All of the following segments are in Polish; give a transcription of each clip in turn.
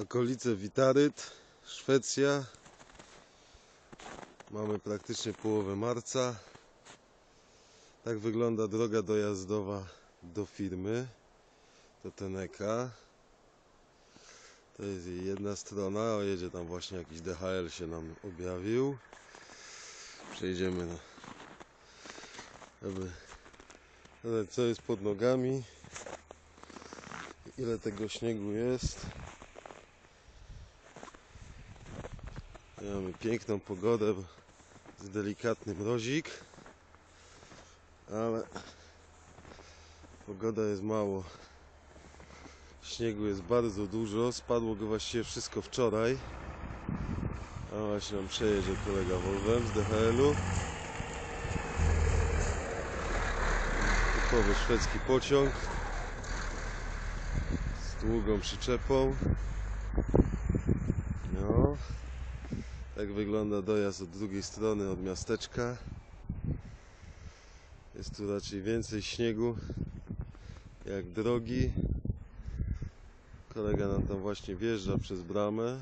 Okolice Witaryt, Szwecja. Mamy praktycznie połowę marca. Tak wygląda droga dojazdowa do firmy, do Teneka. To jest jej jedna strona, o jedzie tam właśnie jakiś DHL się nam objawił. Przejdziemy na... Żeby... Ale co jest pod nogami? Ile tego śniegu jest? Mamy piękną pogodę, jest delikatny mrozik, ale pogoda jest mało. Śniegu jest bardzo dużo, spadło go właściwie wszystko wczoraj. A właśnie nam przejedzie kolega Volvem z DHL-u. Typowy szwedzki pociąg z długą przyczepą. Tak wygląda dojazd od drugiej strony, od miasteczka. Jest tu raczej więcej śniegu jak drogi. Kolega nam tam właśnie wjeżdża przez bramę.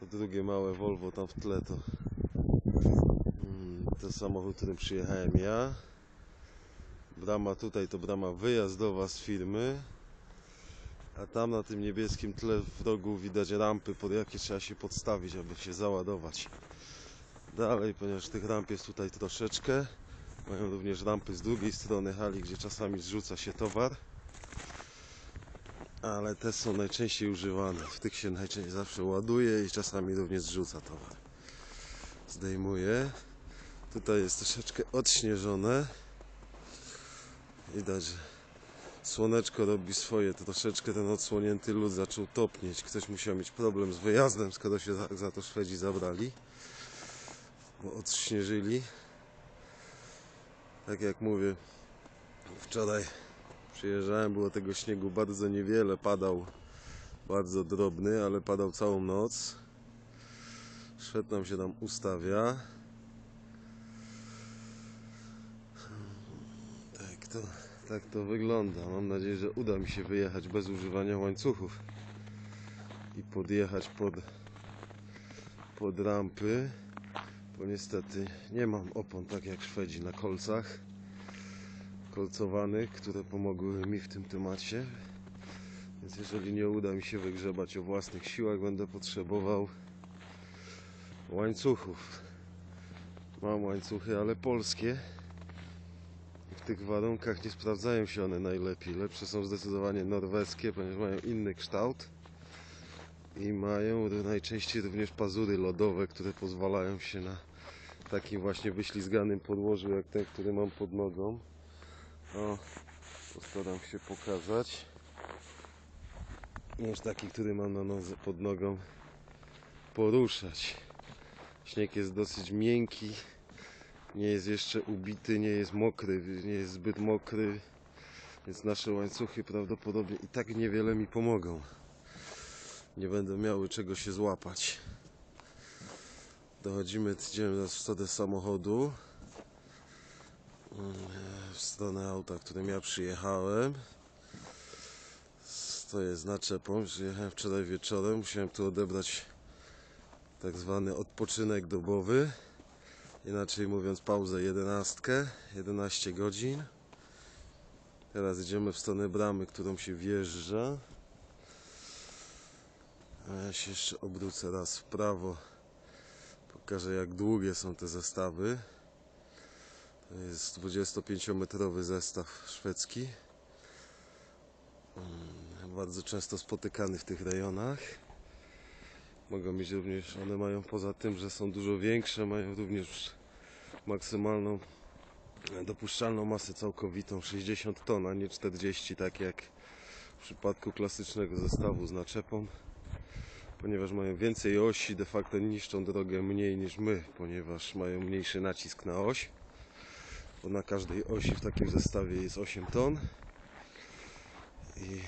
To drugie małe Volvo tam w tle to, mm, to samochód, którym przyjechałem ja. Brama tutaj to brama wyjazdowa z firmy. A tam na tym niebieskim tle w rogu widać rampy, pod jakie trzeba się podstawić, aby się załadować. Dalej, ponieważ tych ramp jest tutaj troszeczkę, mają również rampy z drugiej strony hali, gdzie czasami zrzuca się towar. Ale te są najczęściej używane. W tych się najczęściej zawsze ładuje i czasami również zrzuca towar. Zdejmuje. Tutaj jest troszeczkę odśnieżone. Widać, że Słoneczko robi swoje, troszeczkę ten odsłonięty lód zaczął topnieć. Ktoś musiał mieć problem z wyjazdem, skoro się za, to Szwedzi zabrali, bo odśnieżyli. Tak jak mówię, wczoraj przyjeżdżałem, było tego śniegu bardzo niewiele, padał bardzo drobny, ale padał całą noc. Szwed nam się tam ustawia. Tak to tak to wygląda. Mam nadzieję, że uda mi się wyjechać bez używania łańcuchów i podjechać pod, pod rampy, bo niestety nie mam opon tak jak Szwedzi na kolcach kolcowanych, które pomogły mi w tym temacie. Więc jeżeli nie uda mi się wygrzebać o własnych siłach, będę potrzebował łańcuchów. Mam łańcuchy, ale polskie tych warunkach nie sprawdzają się one najlepiej. Lepsze są zdecydowanie norweskie, ponieważ mają inny kształt i mają najczęściej również pazury lodowe, które pozwalają się na takim właśnie wyślizganym podłożu jak ten, który mam pod nogą. O, postaram się pokazać. Niż taki, który mam na nodze pod nogą poruszać. Śnieg jest dosyć miękki nie jest jeszcze ubity, nie jest mokry, nie jest zbyt mokry, więc nasze łańcuchy prawdopodobnie i tak niewiele mi pomogą. Nie będę miały czego się złapać. Dochodzimy, idziemy teraz w stronę samochodu, w stronę auta, którym ja przyjechałem. Stoję z naczepą, przyjechałem wczoraj wieczorem, musiałem tu odebrać tak zwany odpoczynek dobowy inaczej mówiąc pauzę 11, 11 godzin. Teraz idziemy w stronę bramy, którą się wjeżdża. A ja się jeszcze obrócę raz w prawo. Pokażę jak długie są te zestawy. To jest 25-metrowy zestaw szwedzki. Mm, Bardzo często spotykany w tych rejonach. Mogą mieć również, one mają poza tym, że są dużo większe, mają również maksymalną dopuszczalną masę całkowitą 60 ton, a nie 40, tak jak w przypadku klasycznego zestawu z naczepą. Ponieważ mają więcej osi, de facto niszczą drogę mniej niż my, ponieważ mają mniejszy nacisk na oś. Bo na każdej osi w takim zestawie jest 8 ton. I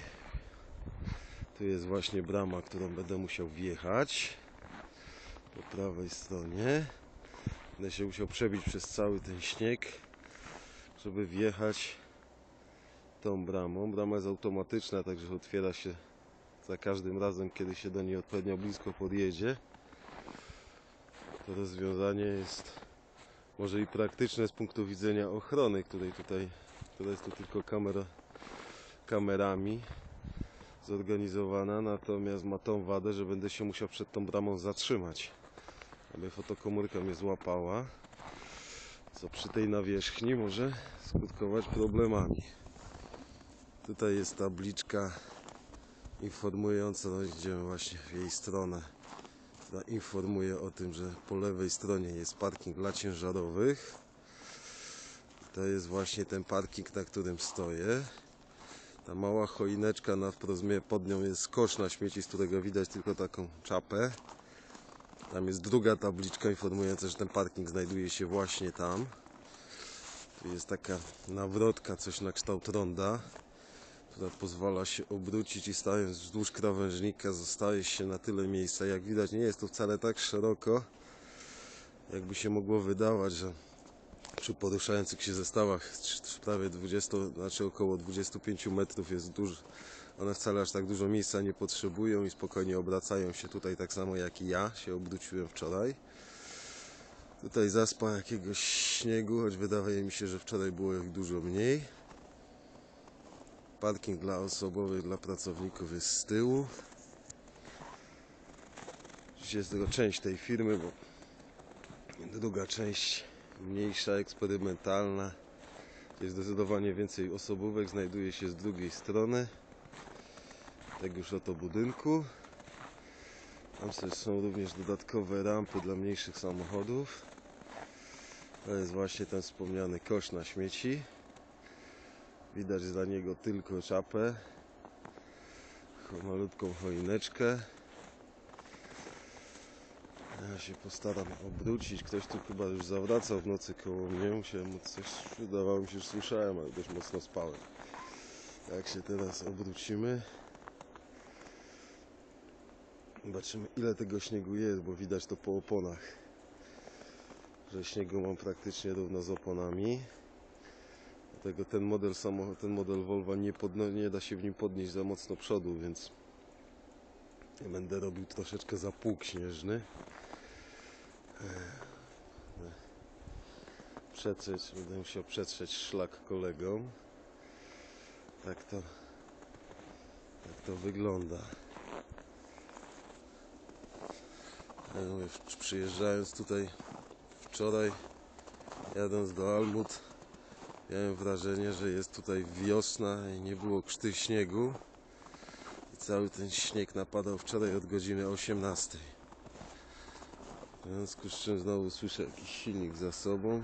tu jest właśnie brama, którą będę musiał wjechać po prawej stronie. Będę się musiał przebić przez cały ten śnieg, żeby wjechać tą bramą. Brama jest automatyczna, także otwiera się za każdym razem, kiedy się do niej odpowiednio blisko podjedzie. To rozwiązanie jest może i praktyczne z punktu widzenia ochrony, której tutaj, która jest tu tylko kamera, kamerami zorganizowana, natomiast ma tą wadę, że będę się musiał przed tą bramą zatrzymać, aby fotokomórka mnie złapała, co przy tej nawierzchni może skutkować problemami. Tutaj jest tabliczka informująca, no idziemy właśnie w jej stronę, która informuje o tym, że po lewej stronie jest parking dla ciężarowych. To jest właśnie ten parking, na którym stoję. Ta mała choineczka na wprost pod nią jest kosz na śmieci, z którego widać tylko taką czapę. Tam jest druga tabliczka informująca, że ten parking znajduje się właśnie tam. Tu jest taka nawrotka, coś na kształt ronda, która pozwala się obrócić i stając wzdłuż krawężnika zostaje się na tyle miejsca. Jak widać nie jest to wcale tak szeroko, jakby się mogło wydawać, że przy poruszających się zestawach prawie 20, znaczy około 25 metrów jest duży. One wcale aż tak dużo miejsca nie potrzebują i spokojnie obracają się tutaj tak samo jak i ja się obróciłem wczoraj. Tutaj zaspa jakiegoś śniegu, choć wydaje mi się, że wczoraj było ich dużo mniej. Parking dla osobowy, dla pracowników jest z tyłu. Dziś jest tylko część tej firmy, bo druga część mniejsza, eksperymentalna. Jest zdecydowanie więcej osobówek, znajduje się z drugiej strony tegoż oto budynku. Tam są również dodatkowe rampy dla mniejszych samochodów. To jest właśnie ten wspomniany kosz na śmieci. Widać dla niego tylko czapę, malutką choineczkę. Ja się postaram obrócić. Ktoś tu chyba już zawracał w nocy koło mnie. Musiałem mu coś, wydawało mi się, że słyszałem, ale dość mocno spałem. Jak się teraz obrócimy. Zobaczymy ile tego śniegu jest, bo widać to po oponach. Że śniegu mam praktycznie równo z oponami. Dlatego ten model ten model Volvo nie, podno, nie da się w nim podnieść za mocno przodu, więc będę robił troszeczkę zapług śnieżny. Przetrzeć, będę musiał przetrzeć szlak kolegom. Tak to, tak to wygląda. Ja mówię, przyjeżdżając tutaj wczoraj, jadąc do Almut, miałem wrażenie, że jest tutaj wiosna i nie było krzty śniegu. I cały ten śnieg napadał wczoraj od godziny 18. W związku z czym znowu słyszę jakiś silnik za sobą.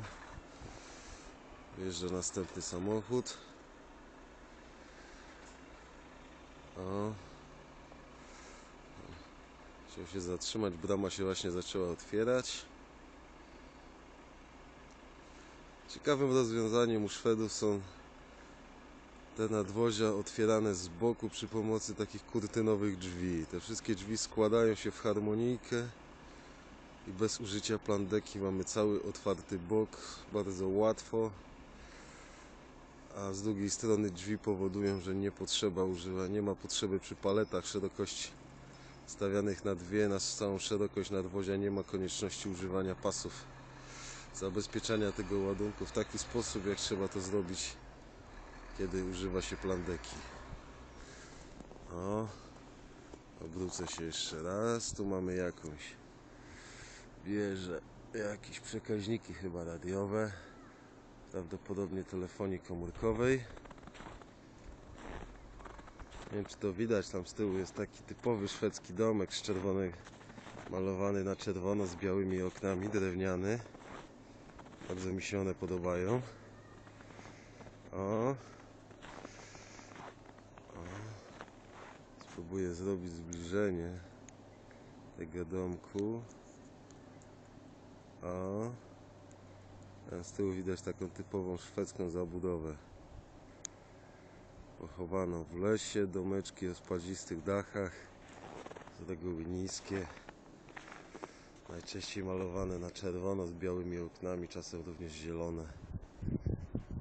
Wjeżdża następny samochód. O. Chciał się zatrzymać, brama się właśnie zaczęła otwierać. Ciekawym rozwiązaniem u Szwedów są te nadwozia otwierane z boku przy pomocy takich kurtynowych drzwi. Te wszystkie drzwi składają się w harmonijkę i bez użycia plandeki mamy cały otwarty bok, bardzo łatwo. A z drugiej strony drzwi powodują, że nie potrzeba używać, nie ma potrzeby przy paletach szerokości stawianych na dwie, na całą szerokość nadwozia nie ma konieczności używania pasów zabezpieczania tego ładunku w taki sposób, jak trzeba to zrobić, kiedy używa się plandeki. O, obrócę się jeszcze raz. Tu mamy jakąś wieżę, jakieś przekaźniki chyba radiowe, prawdopodobnie telefonii komórkowej. Nie wiem czy to widać, tam z tyłu jest taki typowy szwedzki domek z czerwonej, malowany na czerwono z białymi oknami, drewniany. Bardzo mi się one podobają. O. o. Spróbuję zrobić zbliżenie tego domku. A z tyłu widać taką typową szwedzką zabudowę. Pochowaną w lesie, domeczki o spadzistych dachach, z reguły niskie. Najczęściej malowane na czerwono z białymi oknami, czasem również zielone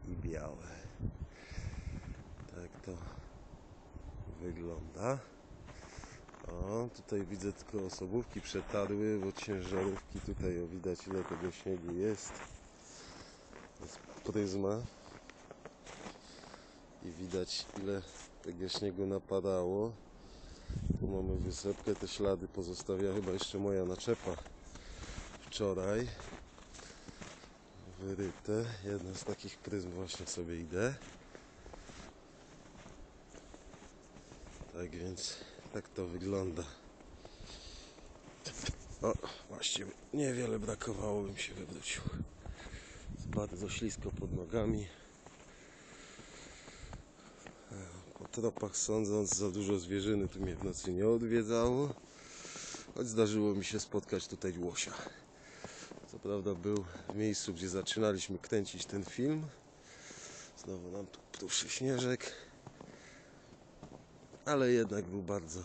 i białe. Tak to wygląda. O, tutaj widzę tylko osobówki przetarły, bo ciężarówki tutaj o, widać ile tego śniegu jest. Jest pryzma i widać ile tego śniegu napadało. Tu mamy wysepkę, te ślady pozostawia chyba jeszcze moja naczepa wczoraj wyryte. Jedna z takich pryzm właśnie sobie idę. Tak więc tak to wygląda. O, właściwie niewiele brakowało, bym się wywrócił. Jest bardzo ślisko pod nogami. Po tropach sądząc, za dużo zwierzyny tu mnie w nocy nie odwiedzało. Choć zdarzyło mi się spotkać tutaj łosia. Co prawda był w miejscu, gdzie zaczynaliśmy kręcić ten film. Znowu nam tu pruszy śnieżek. Ale jednak był bardzo...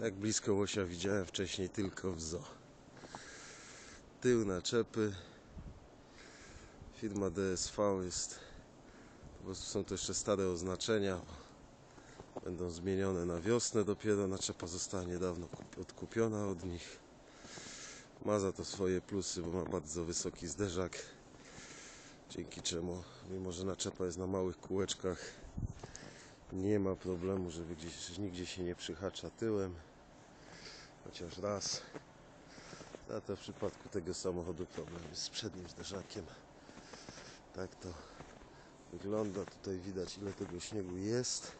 Jak blisko łosia widziałem wcześniej tylko w zoo. Tył naczepy. Firma DSV jest... Po prostu są to jeszcze stare oznaczenia. Będą zmienione na wiosnę dopiero. Naczepa została niedawno kup- odkupiona od nich. Ma za to swoje plusy, bo ma bardzo wysoki zderzak. Dzięki czemu, mimo że naczepa jest na małych kółeczkach, nie ma problemu, żeby gdzieś, nigdzie się nie przyhacza tyłem. Chociaż raz. Za to w przypadku tego samochodu problem jest z przednim zderzakiem. Tak to wygląda. Tutaj widać ile tego śniegu jest.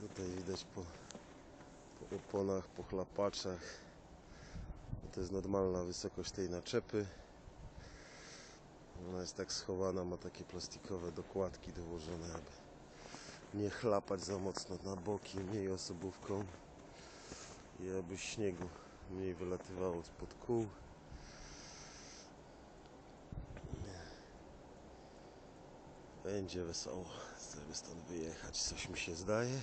Tutaj widać po, po oponach, po chlapaczach. To jest normalna wysokość tej naczepy. Ona jest tak schowana, ma takie plastikowe dokładki dołożone, aby nie chlapać za mocno na boki, mniej osobówką i aby śniegu mniej wylatywało spod kół. Będzie wesoło. Chcemy stąd wyjechać, coś mi się zdaje.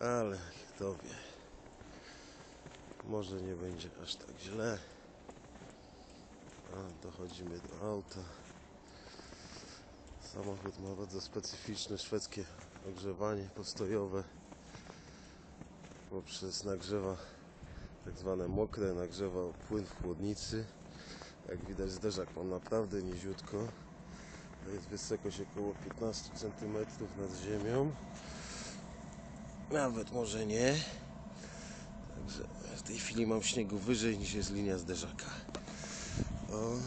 Ale kto wie. Może nie będzie aż tak źle. Dochodzimy do auta. Samochód ma bardzo specyficzne szwedzkie ogrzewanie postojowe. Poprzez nagrzewa tak zwane mokre, nagrzewa płyn w chłodnicy. Jak widać zderzak mam naprawdę niziutko. To jest wysokość około 15 cm nad ziemią. Nawet może nie. Także w tej chwili mam śniegu wyżej niż jest linia zderzaka. O.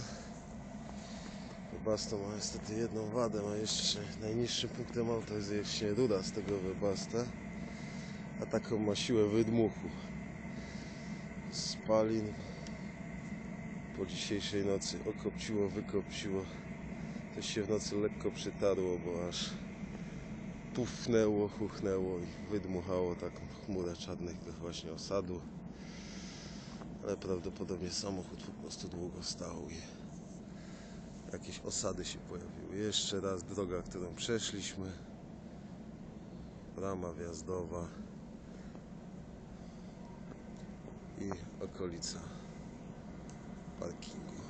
Webasto ma niestety jedną wadę, ma jeszcze najniższym punktem auta jest jeszcze rura z tego Webasta, a taką ma siłę wydmuchu. Spalin po dzisiejszej nocy okopciło, wykopciło. Coś się w nocy lekko przytarło, bo aż pufnęło, chuchnęło i wydmuchało taką chmurę czarnych właśnie osadu. Ale prawdopodobnie samochód po prostu długo stał i jakieś osady się pojawiły. Jeszcze raz droga, którą przeszliśmy. Brama wjazdowa i okolica parkingu.